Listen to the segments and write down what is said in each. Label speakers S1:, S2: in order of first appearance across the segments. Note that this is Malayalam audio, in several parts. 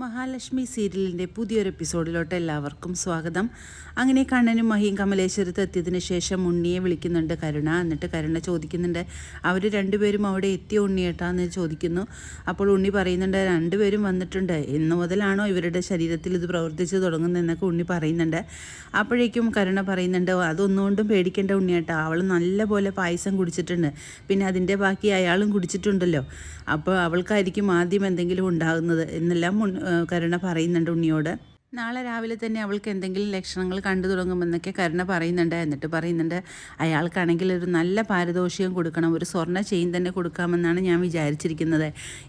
S1: മഹാലക്ഷ്മി സീരിയലിന്റെ പുതിയൊരു എപ്പിസോഡിലോട്ട് എല്ലാവർക്കും സ്വാഗതം. അങ്ങനെ കണ്ണനും മഹിയും കമലേശ്വരത്ത് എത്തിയതിന് ശേഷം ഉണ്ണിയെ വിളിക്കുന്നുണ്ട് കരുണ. എന്നിട്ട് കരുണ ചോദിക്കുന്നുണ്ട് അവർ രണ്ടുപേരും അവിടെ എത്തിയ ഉണ്ണിയേട്ടാന്ന്? ചോദിക്കുന്നു. അപ്പോൾ ഉണ്ണി പറയുന്നുണ്ട് രണ്ടുപേരും വന്നിട്ടുണ്ട്. എന്ന് മുതലാണോ ഇവരുടെ ശരീരത്തിൽ ഇത് പ്രവർത്തിച്ച് തുടങ്ങുന്നതെന്നൊക്കെ ഉണ്ണി പറയുന്നുണ്ട്. അപ്പോഴേക്കും കരുണ പറയുന്നുണ്ട് അതൊന്നുകൊണ്ടും പേടിക്കേണ്ട ഉണ്ണിയേട്ടാ. അവൾ നല്ലപോലെ പായസം കുടിച്ചിട്ടുണ്ട്. പിന്നെ അതിന്റെ ബാക്കി അയാളും കുടിച്ചിട്ടുണ്ടല്ലോ. അപ്പോൾ അവൾക്കായിരിക്കും ആദ്യം എന്തെങ്കിലും ഉണ്ടാകുന്നത്. എന്നെല്ലാം കരുണ പറയുന്നുണ്ട് ഉണ്ണിയോട്. നാളെ രാവിലെ തന്നെ അവൾക്ക് എന്തെങ്കിലും ലക്ഷണങ്ങൾ കണ്ടു തുടങ്ങുമെന്നൊക്കെ കരുണ പറയുന്നുണ്ട് എന്നിട്ട് പറയുന്നുണ്ട് അയാൾക്കാണെങ്കിൽ ഒരു നല്ല പാരിതോഷികം കൊടുക്കണം ഒരു സ്വർണ ചെയിൻ തന്നെ കൊടുക്കാമെന്നാണ് ഞാൻ വിചാരിച്ചിരിക്കുന്നത്.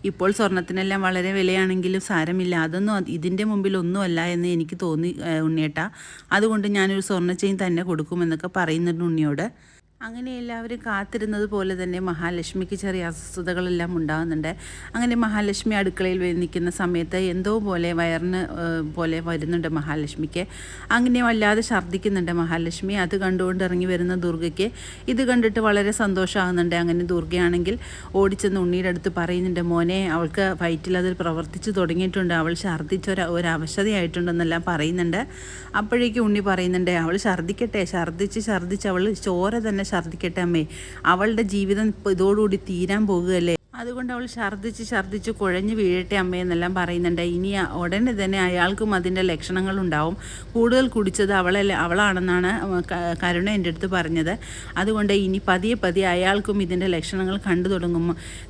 S1: ഇപ്പോൾ സ്വർണത്തിനെല്ലാം വളരെ വിലയാണെങ്കിലും സാരമില്ല. അതൊന്നും അത് ഇതിന്റെ മുമ്പിൽ ഒന്നുമല്ല എന്ന് എനിക്ക് തോന്നി ഉണ്ണിയേട്ടാ. അതുകൊണ്ട് ഞാനൊരു സ്വർണ ചെയിൻ തന്നെ കൊടുക്കുമെന്നൊക്കെ പറയുന്നുണ്ട് ഉണ്ണിയോട്. അങ്ങനെ എല്ലാവരും കാത്തിരുന്നത് പോലെ തന്നെ മഹാലക്ഷ്മിക്ക് ചെറിയ അസ്വസ്ഥതകളെല്ലാം ഉണ്ടാകുന്നുണ്ട്. അങ്ങനെ മഹാലക്ഷ്മി അടുക്കളയിൽ നിൽക്കുന്ന സമയത്ത് എന്തോ പോലെ വയറിന് പോലെ വരുന്നുണ്ട് മഹാലക്ഷ്മിക്ക്. അങ്ങനെ വല്ലാതെ ഛർദ്ദിക്കുന്നുണ്ട് മഹാലക്ഷ്മി. അത് കണ്ടുകൊണ്ട് ഇറങ്ങി വരുന്ന ദുർഗയ്ക്ക് ഇത് കണ്ടിട്ട് വളരെ സന്തോഷമാകുന്നുണ്ട്. അങ്ങനെ ദുർഗയാണെങ്കിൽ ഓടിച്ചെന്ന് ഉണ്ണിയുടെ അടുത്ത് പറയുന്നുണ്ട് മോനെ അവൾക്ക് വയറ്റിൽ അതിൽ പ്രവർത്തിച്ചു തുടങ്ങിയിട്ടുണ്ട്. അവൾ ഛർദ്ദിച്ച ഒരു ഒരു അവശതയായിട്ടുണ്ടെന്നെല്ലാം പറയുന്നുണ്ട്. അപ്പോഴേക്കും ഉണ്ണി പറയുന്നുണ്ട് അവൾ ഛർദ്ദിക്കട്ടെ. ഛർദ്ദിച്ച് ഛർദ്ദിച്ച് അവൾ ചോര തന്നെ ഛർദ്ദിക്കട്ടെ അമ്മേ. അവളുടെ ജീവിതം ഇതോടുകൂടി തീരാൻ പോകുകയല്ലേ? അതുകൊണ്ട് അവൾ ഛർദ്ദിച്ച് ഛർദ്ദിച്ച് കുഴഞ്ഞു വീഴട്ടെ അമ്മയെന്നെല്ലാം പറയുന്നുണ്ട്. ഇനി ഉടനെ തന്നെ അയാൾക്കും അതിന്റെ ലക്ഷണങ്ങൾ ഉണ്ടാവും. കൂടുതൽ കുടിച്ചത് അവളെ അവളാണെന്നാണ് കരുണ എന്റെ അടുത്ത് പറഞ്ഞത്. അതുകൊണ്ട് ഇനി പതിയെ പതിയെ അയാൾക്കും ഇതിന്റെ ലക്ഷണങ്ങൾ കണ്ടു തുടങ്ങും.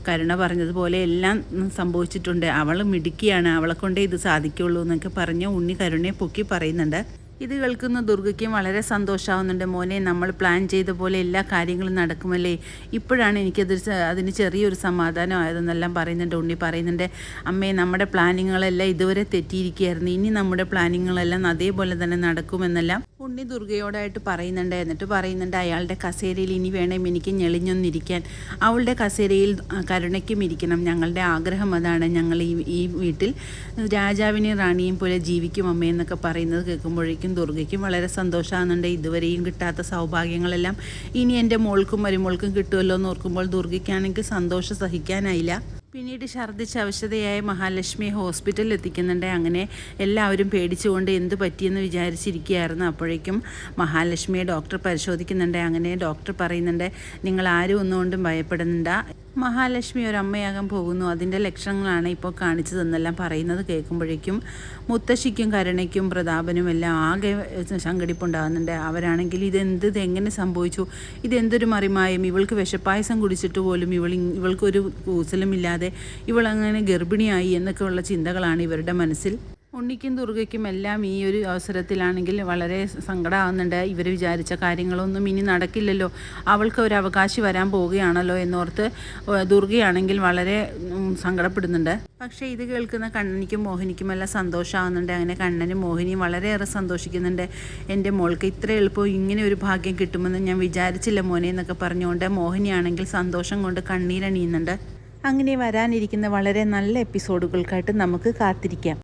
S1: കരുണ പറഞ്ഞതുപോലെ എല്ലാം സംഭവിച്ചിട്ടുണ്ട്. അവൾ മിടുക്കിയാണ്. അവളെ കൊണ്ടേ ഇത് സാധിക്കുള്ളൂ എന്നൊക്കെ പറഞ്ഞ് ഉണ്ണി കരുണയെ പൊക്കി പറയുന്നുണ്ട്. ഇത് കേൾക്കുന്ന ദുർഗയ്ക്കും വളരെ സന്തോഷമാവുന്നുണ്ട് മോനെ നമ്മൾ പ്ലാൻ ചെയ്ത പോലെ എല്ലാ കാര്യങ്ങളും നടക്കുമല്ലേ? ഇപ്പോഴാണ് എനിക്കത് അതിന് ചെറിയൊരു സമാധാനം ആയതെന്നെല്ലാം പറയുന്നുണ്ട് ഉണ്ണി പറയുന്നുണ്ട്. അമ്മേ നമ്മുടെ പ്ലാനിങ്ങുകളെല്ലാം ഇതുവരെ തെറ്റിയിരിക്കുകയായിരുന്നു. ഇനി നമ്മുടെ പ്ലാനിങ്ങുകളെല്ലാം അതേപോലെ തന്നെ നടക്കുമെന്നെല്ലാം ഉണ്ണി ദുർഗയോടായിട്ട് പറയുന്നുണ്ട്. എന്നിട്ട് പറയുന്നുണ്ട് അയാളുടെ കസേരയിൽ ഇനി വേണം എനിക്ക് ഞെളിഞ്ഞൊന്നിരിക്കാൻ. അവളുടെ കസേരയിൽ കരുണയ്ക്കും ഇരിക്കണം. ഞങ്ങളുടെ ആഗ്രഹം അതാണ്. ഞങ്ങൾ ഈ ഈ വീട്ടിൽ രാജാവിനെയും റാണിയും പോലെ ജീവിക്കും അമ്മയെന്നൊക്കെ പറയുന്നത് കേൾക്കുമ്പോഴേക്കും ദുർഗയ്ക്കും വളരെ സന്തോഷമാകുന്നുണ്ട്. ഇതുവരെയും കിട്ടാത്ത സൗഭാഗ്യങ്ങളെല്ലാം ഇനി എന്റെ മോൾക്കും മരുമോൾക്കും കിട്ടുമല്ലോ എന്ന് ഓർക്കുമ്പോൾ ദുർഗയ്ക്കാണെങ്കിൽ സന്തോഷം സഹിക്കാനായില്ല. പിന്നീട് ഛർദ്ദിച്ച അവശതയായ മഹാലക്ഷ്മി ഹോസ്പിറ്റലിൽ എത്തിക്കുന്നുണ്ട്. അങ്ങനെ എല്ലാവരും പേടിച്ചുകൊണ്ട് എന്ത് പറ്റിയെന്ന് വിചാരിച്ചിരിക്കുകയായിരുന്നു. അപ്പോഴേക്കും മഹാലക്ഷ്മിയെ ഡോക്ടർ പരിശോധിക്കുന്നുണ്ട്. അങ്ങനെ ഡോക്ടർ പറയുന്നുണ്ട് നിങ്ങൾ ആരും ഒന്നുകൊണ്ടും ഭയപ്പെടുന്നുണ്ട. മഹാലക്ഷ്മി ഒരു അമ്മയാകാൻ പോകുന്നു. അതിന്റെ ലക്ഷണങ്ങളാണ് ഇപ്പോൾ കാണിച്ചതെന്നെല്ലാം പറയുന്നത് കേൾക്കുമ്പോഴേക്കും മുത്തശ്ശിക്കും കരുണയ്ക്കും പ്രതാപനും എല്ലാം ആകെ സംഘടിപ്പുണ്ടാകുന്നുണ്ട്. അവരാണെങ്കിൽ ഇതെന്ത് ഇതെങ്ങനെ സംഭവിച്ചു? ഇതെന്തൊരു മറിമായും? ഇവൾക്ക് വിഷപ്പായസം കുടിച്ചിട്ട് പോലും ഇവൾ ഇവൾക്കൊരു കൂസലുമില്ലാതെ ഇവളങ്ങനെ ഗർഭിണിയായി എന്നൊക്കെയുള്ള ചിന്തകളാണ് ഇവരുടെ മനസ്സിൽ. ഉണ്ണിക്കും ദുർഗയ്ക്കും എല്ലാം ഈ ഒരു അവസരത്തിലാണെങ്കിൽ വളരെ സങ്കടമാകുന്നുണ്ട് ഇവർ വിചാരിച്ച കാര്യങ്ങളൊന്നും ഇനി നടക്കില്ലല്ലോ. അവൾക്ക് ഒരു അവകാശി വരാൻ പോവുകയാണല്ലോ എന്നോർത്ത് ദുർഗയാണെങ്കിൽ വളരെ സങ്കടപ്പെടുന്നുണ്ട്. പക്ഷേ ഇത് കേൾക്കുന്ന കണ്ണനിക്കും മോഹിനിക്കും എല്ലാം സന്തോഷമാകുന്നുണ്ട് അങ്ങനെ കണ്ണനും മോഹിനിയും വളരെയേറെ സന്തോഷിക്കുന്നുണ്ട്. എന്റെ മോൾക്ക് ഇത്ര എളുപ്പം ഇങ്ങനെ ഒരു ഭാഗ്യം കിട്ടുമെന്ന് ഞാൻ വിചാരിച്ചില്ല മോനെ എന്നൊക്കെ പറഞ്ഞുകൊണ്ട് മോഹിനിയാണെങ്കിൽ സന്തോഷം കൊണ്ട് കണ്ണീരണിയുന്നുണ്ട്. അങ്ങനെ വരാനിരിക്കുന്ന വളരെ നല്ല എപ്പിസോഡുകൾക്കായിട്ട് നമുക്ക് കാത്തിരിക്കാം.